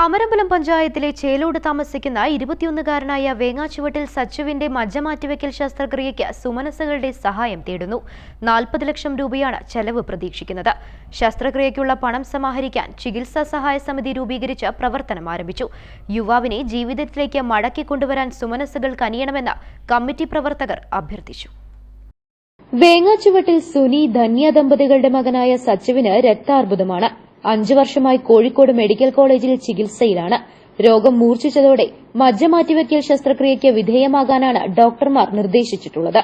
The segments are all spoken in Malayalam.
അമരമ്പലം പഞ്ചായത്തിലെ ചേലോട് താമസിക്കുന്ന ഇരുപത്തിയൊന്നുകാരനായ വേങ്ങാച്ചുവട്ടിൽ സച്ചുവിന്റെ മജ്ജ മാറ്റിവെക്കൽ ശസ്ത്രക്രിയയ്ക്ക് സുമനസ്സുകളുടെ സഹായം തേടുന്നു. നാൽപ്പത് ലക്ഷം രൂപയാണ് ചെലവ് പ്രതീക്ഷിക്കുന്നത്. ശസ്ത്രക്രിയയ്ക്കുള്ള പണം സമാഹരിക്കാൻ ചികിത്സാ സഹായ സമിതി രൂപീകരിച്ച് പ്രവർത്തനം ആരംഭിച്ചു. യുവാവിനെ ജീവിതത്തിലേക്ക് മടക്കി കൊണ്ടുവരാൻ സുമനസ്സുകൾ കനിയണമെന്ന് കമ്മിറ്റി പ്രവർത്തകർ അഭ്യർത്ഥിച്ചു. വേങ്ങാച്ചുവട്ടിൽ സുനി ധന്യ ദമ്പതികളുടെ മകനായ സച്ചുവിന് രക്താർബുദമാണ്. അഞ്ചു വർഷമായി കോഴിക്കോട് മെഡിക്കൽ കോളേജിൽ ചികിത്സയിലാണ്. രോഗം മൂർച്ഛിച്ചതോടെ മജ്ജ മാറ്റിവെക്കൽ ശസ്ത്രക്രിയയ്ക്ക് വിധേയമാകാനാണ് ഡോക്ടർമാർ നിർദ്ദേശിച്ചിട്ടുള്ളത്.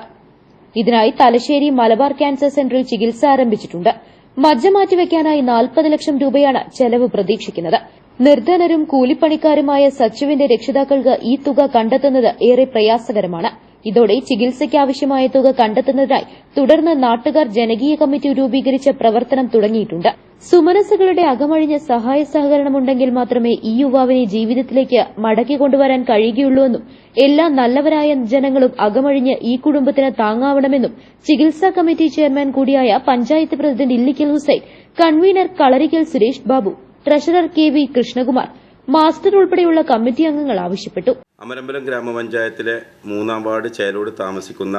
ഇതിനായി തലശ്ശേരി മലബാർ ക്യാൻസർ സെന്ററിൽ ചികിത്സ ആരംഭിച്ചിട്ടുണ്ട്. മജ്ജ മാറ്റിവെക്കാനായി നാൽപ്പത് ലക്ഷം രൂപയാണ് ചെലവ് പ്രതീക്ഷിക്കുന്നത്. നിർധനരും കൂലിപ്പണിക്കാരുമായ സച്ചുവിന്റെ രക്ഷിതാക്കൾക്ക് ഈ തുക കണ്ടെത്തുന്നത് ഏറെ പ്രയാസകരമാണ്. ഇതോടെ ചികിത്സയ്ക്കാവശ്യമായ തുക കണ്ടെത്തുന്നതിനായി തുടർന്ന് നാട്ടുകാർ ജനകീയ കമ്മിറ്റി രൂപീകരിച്ച പ്രവർത്തനം തുടങ്ങിയിട്ടുണ്ട്. സുമനസ്സുകളുടെ അകമഴിഞ്ഞ സഹായ സഹകരണമുണ്ടെങ്കിൽ മാത്രമേ ഈ യുവാവിനെ ജീവിതത്തിലേക്ക് മടക്കി കൊണ്ടുവരാൻ കഴിയുകയുള്ളൂവെന്നും എല്ലാ നല്ലവരായ ജനങ്ങളും അകമഴിഞ്ഞ് ഈ കുടുംബത്തിന് താങ്ങാവണമെന്നും ചികിത്സാ കമ്മിറ്റി ചെയർമാൻ കൂടിയായ panchayat president Illikkal Hussain convener Kalarikkal Suresh Babu treasurer K V Krishnakumar master ഉൾപ്പെടെയുള്ള കമ്മിറ്റി അംഗങ്ങൾ ആവശ്യപ്പെട്ടു. അമരമ്പലം ഗ്രാമപഞ്ചായത്തിലെ മൂന്നാം വാർഡ് ചേലോട് താമസിക്കുന്ന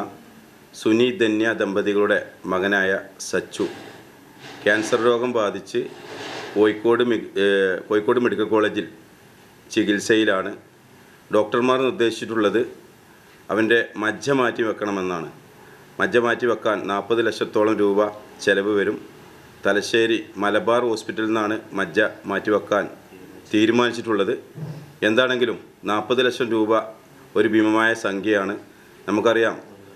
സുനി ധന്യ ദമ്പതികളുടെ മകനായ സച്ചു ക്യാൻസർ രോഗം ബാധിച്ച് കോഴിക്കോട് കോഴിക്കോട് മെഡിക്കൽ കോളേജിൽ ചികിത്സയിലാണ്. ഡോക്ടർമാർ നിർദ്ദേശിച്ചിട്ടുള്ളത് അവന്റെ മജ്ജ മാറ്റി വെക്കണമെന്നാണ്. മജ്ജ മാറ്റി വെക്കാൻ നാൽപ്പത് ലക്ഷത്തോളം രൂപ ചെലവ് വരും. തലശ്ശേരി മലബാർ ഹോസ്പിറ്റലിൽ നിന്നാണ് മജ്ജ മാറ്റി വെക്കാൻ തീരുമാനിച്ചിട്ടുള്ളത്. എന്താണെങ്കിലും നാൽപ്പത് ലക്ഷം രൂപ ഒരു ഭീമമായ സംഖ്യയാണ്. നമുക്കറിയാം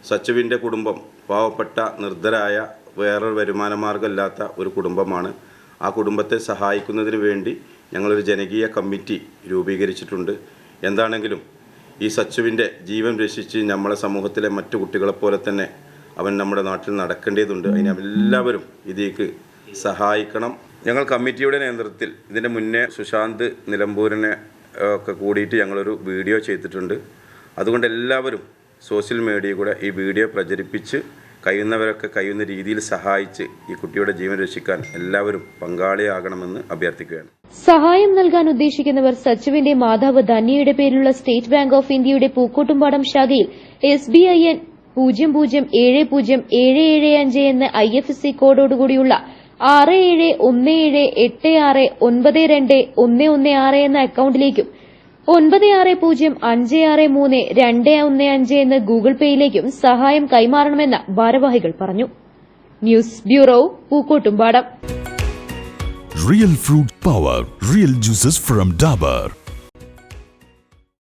സച്ചുവിന്റെ കുടുംബം പാവപ്പെട്ട നിർദ്ധരായ വേറൊരു വരുമാനമാർഗമില്ലാത്ത ഒരു കുടുംബമാണ്. ആ കുടുംബത്തെ സഹായിക്കുന്നതിന് വേണ്ടി ഞങ്ങളൊരു ജനകീയ കമ്മിറ്റി രൂപീകരിച്ചിട്ടുണ്ട്. എന്താണെങ്കിലും ഈ സച്ചുവിന്റെ ജീവൻ രക്ഷിച്ച് നമ്മളെ സമൂഹത്തിലെ മറ്റു കുട്ടികളെപ്പോലെ തന്നെ അവൻ നമ്മുടെ നാട്ടിൽ നടക്കേണ്ടതുണ്ട്. അതിന് എല്ലാവരും ഇതിലേക്ക് സഹായിക്കണം. ഞങ്ങൾ കമ്മിറ്റിയുടെ നേതൃത്വത്തിൽ ഇതിന്റെ മുന്നേ സുശാന്ത് നിലമ്പൂരിനെ ഒക്കെ കൂടിയിട്ട് ഞങ്ങളൊരു വീഡിയോ ചെയ്തിട്ടുണ്ട്. അതുകൊണ്ട് എല്ലാവരും സോഷ്യൽ മീഡിയയിൽ കൂടെ ഈ വീഡിയോ പ്രചരിപ്പിച്ച് കഴിയുന്നവരൊക്കെ കഴിയുന്ന രീതിയിൽ സഹായിച്ച് ഈ കുട്ടിയുടെ ജീവൻ രക്ഷിക്കാൻ എല്ലാവരും പങ്കാളിയാകണമെന്ന് അഭ്യർത്ഥിക്കുകയാണ്. സഹായം നൽകാൻ ഉദ്ദേശിക്കുന്നവർ സച്ചുവിന്റെ മാതാവ് ധന്യയുടെ പേരിലുള്ള സ്റ്റേറ്റ് ബാങ്ക് ഓഫ് ഇന്ത്യയുടെ പൂക്കോട്ടുംപാടം ശാഖയിൽ എസ് ബി ഐ എൻ പൂജ്യം പൂജ്യം ഏഴ് പൂജ്യം ഏഴ് ഏഴ് അഞ്ച് എന്ന ഐ എഫ് എസ് സി കോഡോടുകൂടിയുള്ള ആറ് ഏഴ് ഒന്ന് ഏഴ് എട്ട് ആറ് ഒൻപത് രണ്ട് ഒന്ന് ഒന്ന് ആറ് എന്ന അക്കൗണ്ടിലേക്കും ഒൻപത് ആറ് പൂജ്യം അഞ്ച് ആറ് മൂന്ന് രണ്ട് ഒന്ന് അഞ്ച് എന്ന ഗൂഗിൾ പേയിലേക്കും സഹായം കൈമാറണമെന്ന് ഭാരവാഹികൾ പറഞ്ഞു news bureau Pookkottumpadam real fruit power real juices from Dabur.